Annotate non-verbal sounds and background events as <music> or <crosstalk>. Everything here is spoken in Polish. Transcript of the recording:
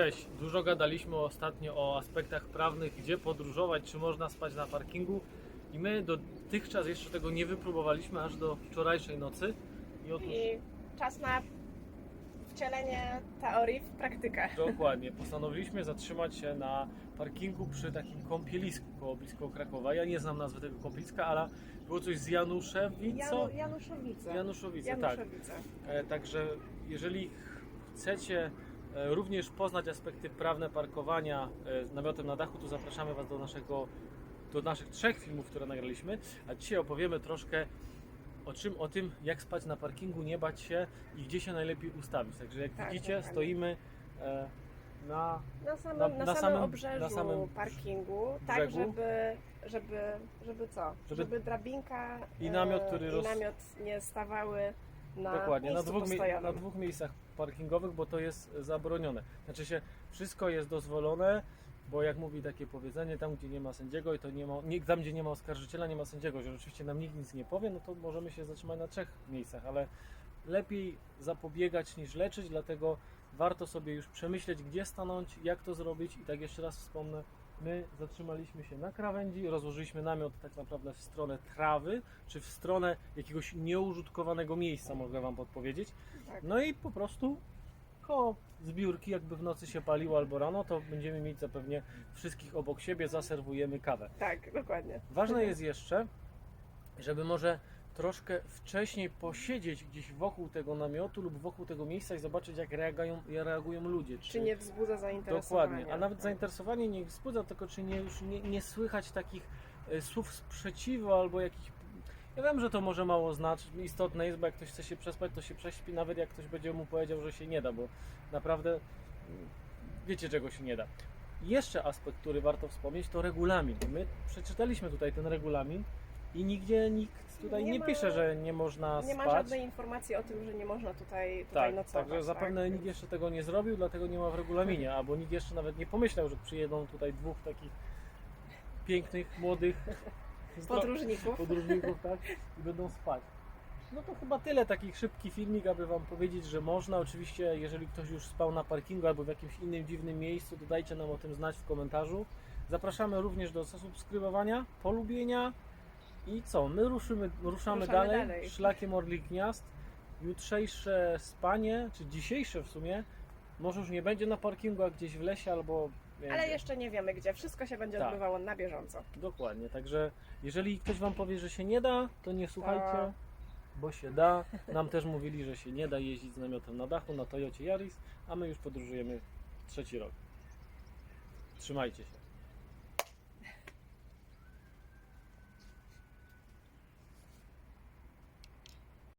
Cześć, dużo gadaliśmy ostatnio o aspektach prawnych, gdzie podróżować, czy można spać na parkingu i my dotychczas jeszcze tego nie wypróbowaliśmy aż do wczorajszej nocy. I otóż I czas na wcielenie teorii w praktykę. dokładnie postanowiliśmy zatrzymać się na parkingu przy takim kąpielisku koło blisko Krakowa. Ja nie znam nazwy tego kąpieliska, ale było coś z Januszewico. Janu, Januszowice. Januszowice, tak. Januszowice. E, Także jeżeli chcecie również poznać aspekty prawne parkowania e, z namiotem na dachu, to zapraszamy Was do naszego do naszych trzech filmów, które nagraliśmy. A dzisiaj opowiemy troszkę o czym, o tym, jak spać na parkingu, nie bać się i gdzie się najlepiej ustawić. Także jak Tak, widzicie, dokładnie. stoimy e, na Na samym, Na- na, na samym, samym- obrzeżu na samym parkingu, tak brzegu. żeby, żeby, żeby co? Żeby- Żeby, drabinka I namiot, e, który i roz- namiot nie stawały na Dokładnie, na dwóch, mie- na dwóch miejscach parkingowych, bo to jest zabronione. Znaczy się, wszystko jest dozwolone, bo jak mówi takie powiedzenie, tam gdzie nie ma sędziego i to nie ma, nie, tam gdzie nie ma oskarżyciela, nie ma sędziego, że oczywiście nam nikt nic nie powie, no to możemy się zatrzymać na trzech miejscach, ale lepiej zapobiegać niż leczyć, dlatego warto sobie już przemyśleć, gdzie stanąć, jak to zrobić. I tak jeszcze raz wspomnę, my zatrzymaliśmy się na krawędzi, rozłożyliśmy namiot tak naprawdę w stronę trawy, czy w stronę jakiegoś nieużytkowanego miejsca, mogę Wam podpowiedzieć. Tak. No i po prostu koło zbiórki, jakby w nocy się paliło albo rano, to będziemy mieć zapewnie wszystkich obok siebie, zaserwujemy kawę. Tak, dokładnie. Ważne jest jeszcze, żeby może troszkę wcześniej posiedzieć gdzieś wokół tego namiotu lub wokół tego miejsca i zobaczyć, jak reagują, reagują ludzie. Czy nie wzbudza zainteresowania. Dokładnie, a nawet zainteresowanie nie wzbudza, tylko czy nie, już nie, nie słychać takich e, słów sprzeciwu albo jakichś. Ja wiem, że to może mało znaczyć, istotne jest, bo jak ktoś chce się przespać, to się prześpi, nawet jak ktoś będzie mu powiedział, że się nie da, bo naprawdę mm, wiecie, czego się nie da. Jeszcze aspekt, który warto wspomnieć, to regulamin. My przeczytaliśmy tutaj ten regulamin i nigdzie nikt tutaj nie, Nie ma- pisze, że nie można Nie ma spać. żadnej informacji o tym, że nie można tutaj, tutaj Tak, nocować. także zapewne tak? nikt jeszcze tego nie zrobił, dlatego nie ma w regulaminie, <laughs> albo nikt jeszcze nawet nie pomyślał, że przyjedą tutaj dwóch takich pięknych, młodych <laughs> Podróżników. podróżników <laughs> tak, i będą spać. No to chyba tyle, taki szybki filmik, aby Wam powiedzieć, że można. Oczywiście, jeżeli ktoś już spał na parkingu albo w jakimś innym dziwnym miejscu, to dajcie nam o tym znać w komentarzu. Zapraszamy również do zasubskrybowania, polubienia i co? My ruszymy, ruszamy, Ruszamy dalej, dalej. szlakiem Orlich Gniazd. Jutrzejsze spanie, czy dzisiejsze w sumie, może już nie będzie na parkingu, a gdzieś w lesie albo... Ale jeszcze nie wiemy gdzie. Wszystko się będzie Tak. odbywało na bieżąco. Dokładnie, także jeżeli ktoś Wam powie, że się nie da, to nie słuchajcie, To- bo się da. Nam też mówili, że się nie da jeździć z namiotem na dachu na Toyocie Yaris, a my już podróżujemy trzeci rok. Trzymajcie się.